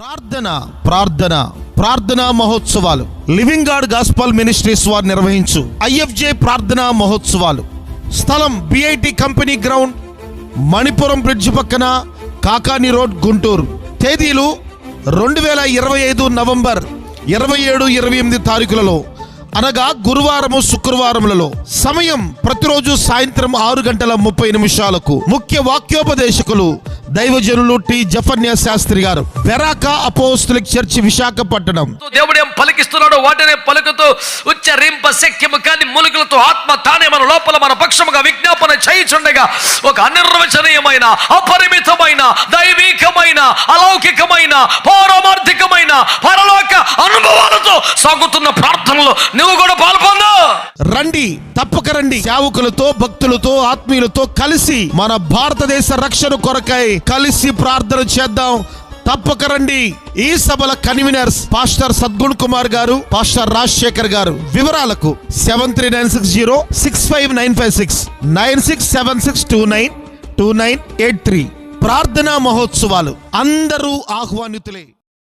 ప్రార్థన ప్రార్థన ప్రార్థనా మహోత్సవాలు. లివింగ్ గాడ్ గాస్పల్ మినిస్ట్రీస్ వారు నిర్వహించు. ఐఎఫ్జే ప్రార్థనా మహోత్సవాలు. స్థలం BIT company ground Manipuram bridge పక్కన కాకాని రోడ్ గుంటూరు. తేదీలు రెండు వేల ఇరవై ఐదు నవంబర్ ఇరవై ఏడు ఇరవై ఎనిమిది తారీఖులలో. అనగా గురువారము శుక్రవారములలో. సమయం ప్రతిరోజు సాయంత్రం ఆరు గంటల ముప్పై నిమిషాలకు. ముఖ్య వాక్యోపదేశకులు దైవజనులు టి. జఫన్య శాస్త్రి గారు. వెరాక అపోస్తులిక్ చర్చ్ విశాఖపట్నం. దేవుడు ఏం పలికిస్తున్నాడో వాటినే పలుకుతూ ఉచ్చరింప శక్యము కాని ములుగులతో ఆత్మ తానే మన లోపల మన పక్షముగా విజ్ఞాపన చేయించుండగా ఒక అనిర్వచనీయమైన అపరిమితమైన దైవికమైన అలౌకికమైన పౌరమార్థికమైన పరలోక అనుభవాలతో సాగుతున్న ప్రార్థనలో నువ్వు కూడా పాల్పొందా? రండి తప్పక రండి. సేవకులతో భక్తులతో ఆత్మీయులతో కలిసి మన భారతదేశ రక్షణ కొరకై కలిసి ప్రార్థన చేద్దాం. తప్పక రండి. ఈ సభల కన్వీనర్స్ పాస్టర్ సద్గుణ్ కుమార్ గారు పాస్టర్ రాజశేఖర్ గారు వివరాలకు seven three nine six zero six five nine five six nine six seven six two nine two nine eight three. ప్రార్థనా మహోత్సవాలు అందరూ ఆహ్వానితులే.